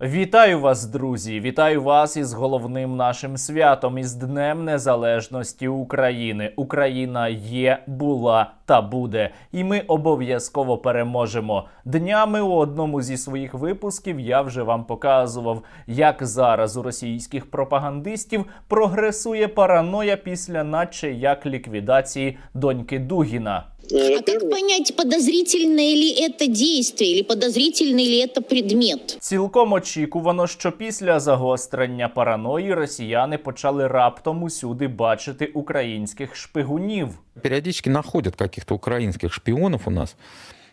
Вітаю вас, друзі! Вітаю вас із головним нашим святом із Днем Незалежності України. Україна є, була та буде, і ми обов'язково переможемо. Днями у одному зі своїх випусків я вже вам показував, як зараз у російських пропагандистів прогресує параноя після, наче як ліквідації доньки Дугіна. А как понять, подозрительное ли это действие или подозрительный ли это предмет? Цілком очікувано, що після загострення параної росіяни почали раптом усюди бачити українських шпигунів. Периодически находят каких-то украинских шпионов у нас, э,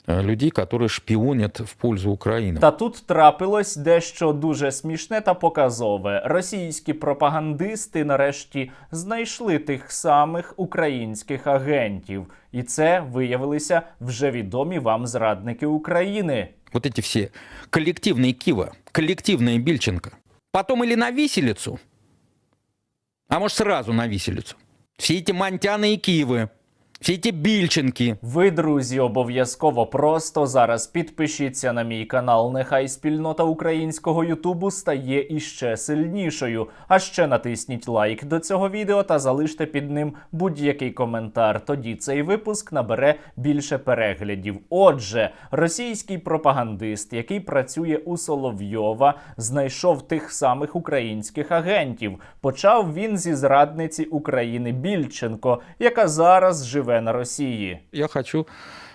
людей, которые шпионят в пользу Украины. Та тут трапилось дещо дуже смішне та показове. Російські пропагандисти нарешті знайшли тих самих українських агентів, і це виявилися вже відомі вам зрадники України. Вот эти все коллективные Кива, коллективная Бильченко. Потом или на виселицу, а может сразу на виселицу. Все эти Монтяны и Киевы, все эти Бильченки, Ви, друзі, обов'язково просто зараз підпишіться на мій канал. Нехай спільнота українського Ютубу стає іще сильнішою. А ще натисніть лайк до цього відео та залиште під ним будь-який коментар. Тоді цей випуск набере більше переглядів. Отже, російський пропагандист, який працює у Соловйова, знайшов тих самих українських агентів. Почав він зі зрадниці України Більченко, яка зараз живе на Росії. я хочу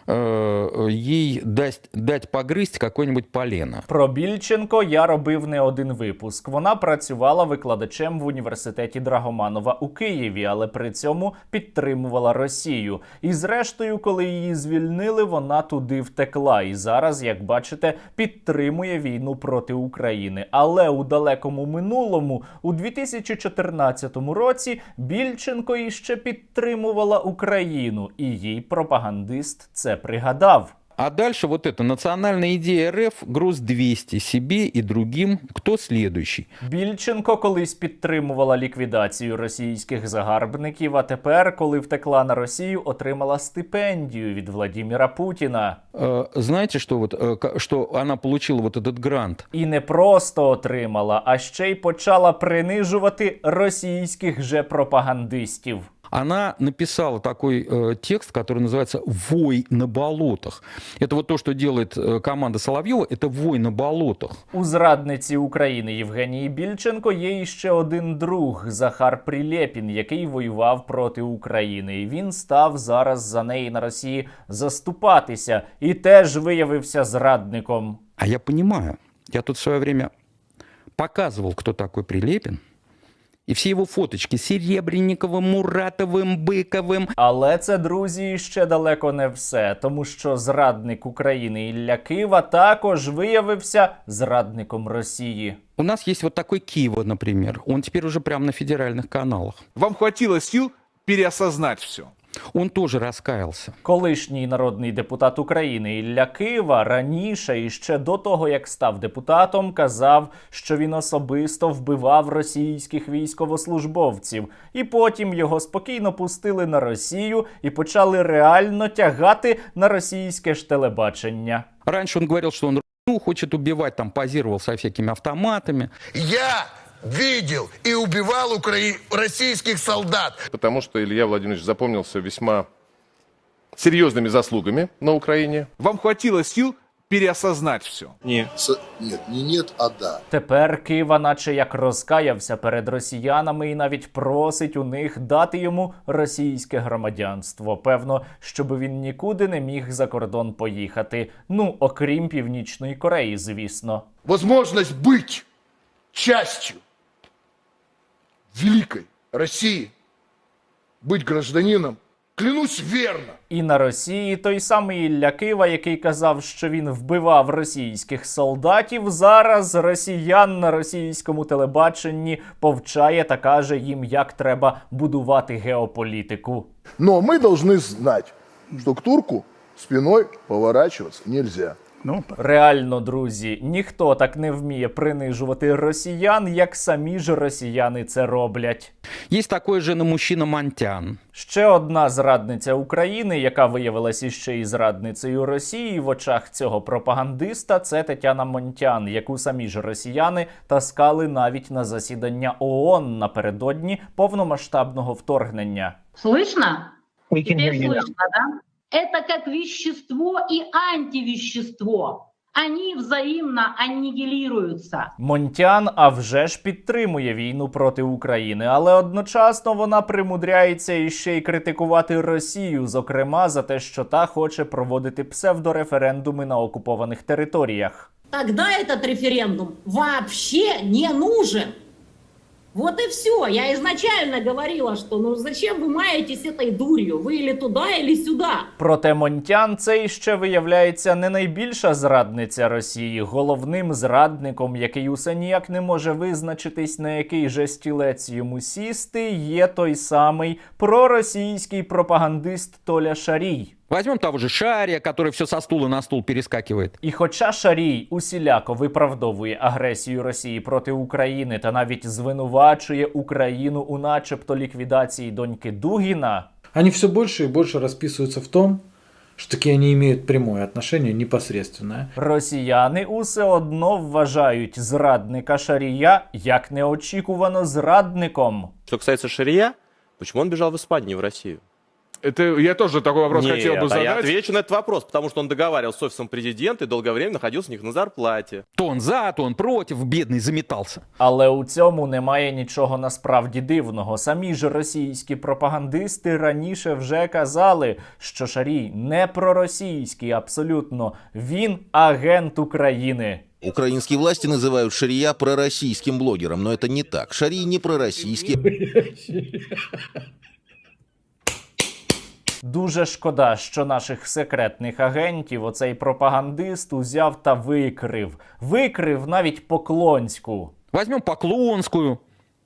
э, ей дать, погрызть какое-нибудь полено. Про Більченко я робив не один випуск. Вона працювала викладачем в університеті Драгоманова у Києві, але при цьому підтримувала Росію. І зрештою, коли її звільнили, вона туди втекла. І зараз, як бачите, підтримує війну проти України. Але у далекому минулому, у 2014 році, Більченко іще підтримувала Україну, і їй пропагандист це пригадав. А дальше вот эта национальная идея РФ, груз 200 себе и другим, кто следующий. Більченко колись підтримувала ліквідацію російських загарбників, а тепер, коли втекла на Росію, отримала стипендію від Владіміра Путіна. Э, Знаете, что, вот, э, ка- что она получила вот этот грант? І не просто отримала, а ще й почала принижувати російських же пропагандистів. Она написала такой э, текст, который называется «Вой на болотах». Это вот то, что делает э, команда Соловьева, это «Вой на болотах». У зрадниці України Євгенії Більченко є іще один друг Захар Прилєпін, який воював проти України. І він став зараз за неї на Росії заступатися і теж виявився зрадником. А я понимаю, я тут в свое время показывал, кто такой Прилепин, и все его фоточки с Серебренниковым, Муратовым, Быковым. Але це, друзі, ще далеко не все, тому що зрадник України Ілля Кива також виявився зрадником Росії. У нас есть вот такой Киева, например. Он теперь уже прямо на федеральных каналах. Вам хватило сил переосознать все. Он тоже раскаялся. Колишній народний депутат України Ілля Кива раніше і ще до того, як став депутатом, казав, що він особисто вбивав російських військовослужбовців, і потім його спокійно пустили на Росію і почали реально тягати на російське ж телебачення. Раньше он говорил, что он ну, хочет убивать, там позировал со всякими автоматами. Я видел и убивал укра- российских солдат. потому что Илья Владимирович запомнился весьма серьезными заслугами на Украине. Вам хватило сил переосознать все. С- Нет, не нет, а да. Тепер Кива, наче як розкаявся перед росіянами, і навіть просить у них дати йому російське громадянство. Певно, щоб він нікуди не міг за кордон поїхати. Ну, окрім Північної Кореї, звісно. Возможность быть частью великой России, быть гражданином, клянусь верно, І на Росії той самий Ілля Кива, який казав, що він вбивав російських солдатів, зараз росіян на російському телебаченні повчає та каже їм, як треба будувати геополітику. Но мы должны знать, что к турку спиной поворачиваться нельзя. Ну, Реально, друзі, ніхто так не вміє принижувати росіян, як самі ж росіяни це роблять. Есть такой же мужчина Монтян. Ще одна зрадниця України, яка виявилася ще й зрадницею Росії в очах цього пропагандиста, це Тетяна Монтян, яку самі ж росіяни таскали навіть на засідання ООН напередодні повномасштабного вторгнення. Слышно? we can hear you слышно, да? Это как вещество и антивещество. Они взаимно аннигилируются. Монтян, а вже ж підтримує війну проти України, але одночасно вона примудряється іще й критикувати Росію, зокрема за те, що та хоче проводити псевдореферендуми на окупованих територіях. Тогда этот референдум вообще не нужен. Вот и все. Я изначально говорила, что ну зачем вы маетесь этой дурью? Вы или туда, или сюда. Проте Монтян це іще виявляється не найбільша зрадниця Росії. Головним зрадником, який усе ніяк не може визначитись, на який же стілець йому сісти, є той самий проросійський пропагандист Толя Шарій. Возьмем того же Шария, который все со стула на стул перескакивает. І хоча Шарій усіляко виправдовує агресію Росії проти України та навіть звинувачує Україну у начебто ліквідації доньки Дугіна, Они все больше и больше расписываются в том, что таки они имеют прямое отношение, непосредственное. росіяни усе одно вважають зрадника Шарія як неочікувано зрадником. Что касается Шария, почему он бежал в Испанию, не в Россию? Это я тоже такой вопрос Нет, хотел бы а я задать. отвечу на этот вопрос, потому что он договаривался с офисом президента и долгое время находился у них на зарплате. То он за, то он против, бедный заметался. Але у цьому немає нічого насправді дивного. Самі ж російські пропагандисти раніше вже казали, що Шарій не проросійський абсолютно. Він агент України. Украинские власти называют Шария пророссийским блогером, но это не так. Шарий не пророссийский. Дуже шкода, що наших секретних агентів оцей пропагандист узяв та викрив. Викрив навіть Поклонську. Возьмем Поклонскую,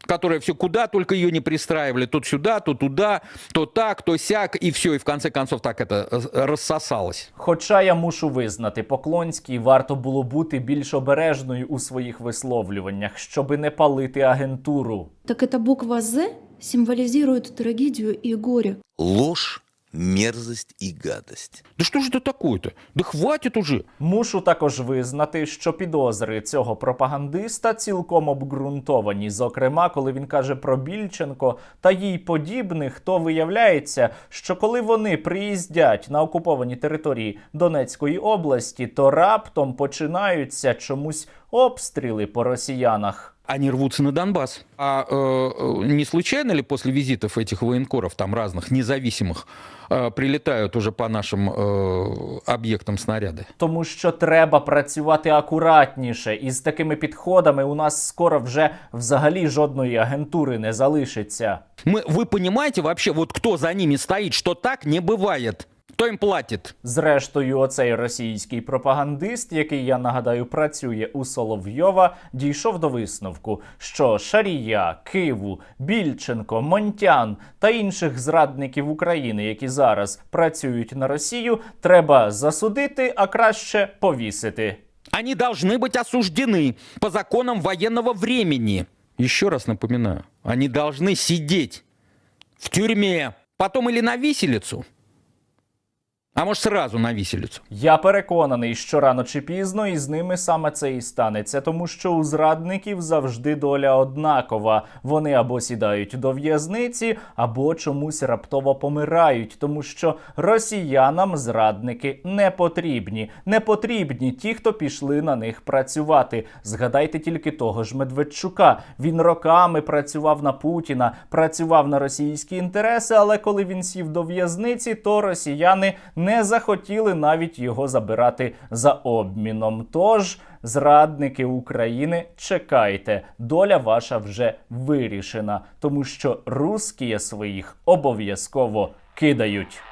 которая все куда только ее не пристраивали. Тут сюда, то туда, то так, то сяк, и все. И в конце концов так это э, рассосалось. Хоча я мушу визнати, Поклонській варто було бути більш обережною у своїх висловлюваннях, щоби не палити агентуру. Так эта буква «З» символизирует трагедию и горе. Ложь, мерзость и гадость. Да что же это такое-то? Да хватит уже. Мушу також визнати, що підозри цього пропагандиста цілком обґрунтовані. Зокрема, коли він каже про Більченко та їй подібних, то виявляється, що коли вони приїздять на окуповані території Донецької області, то раптом починаються чомусь обстріли по росіянах Они рвутся на Донбасс. А э, э, не случайно ли после визитов этих военкоров, там разных, независимых, э, прилетают уже по нашим э, объектам снаряды? Тому що треба працювати акуратніше, і з такими підходами у нас скоро вже взагалі жодної агентури не залишиться. Мы, вы понимаете вообще, вот кто за ними стоит, что так не бывает? Кто им платит? Зрештою, оцей російський пропагандист, який я нагадаю працює у Соловйова, дійшов до висновку, що Шарія, Киву, Більченко, Монтян та інших зрадників України, які зараз працюють на Росію, треба засудити, а краще повісити. Они должны быть осуждены по законам военного времени. Еще раз напоминаю, они должны сидеть в тюрьме, потом или на виселицу, а может сразу на виселицу. Я переконаний, що рано чи пізно із ними саме це і станеться, тому що у зрадників завжди доля однакова. Вони або сідають до в'язниці, або чомусь раптово помирають, тому що росіянам зрадники не потрібні. Не потрібні ті, хто пішли на них працювати. Згадайте тільки того ж Медведчука. Він роками працював на Путіна, працював на російські інтереси, але коли він сів до в'язниці, то росіяни не захотіли навіть його забирати за обміном. Тож, зрадники України, чекайте, доля ваша вже вирішена, тому що русські своїх обов'язково кидають.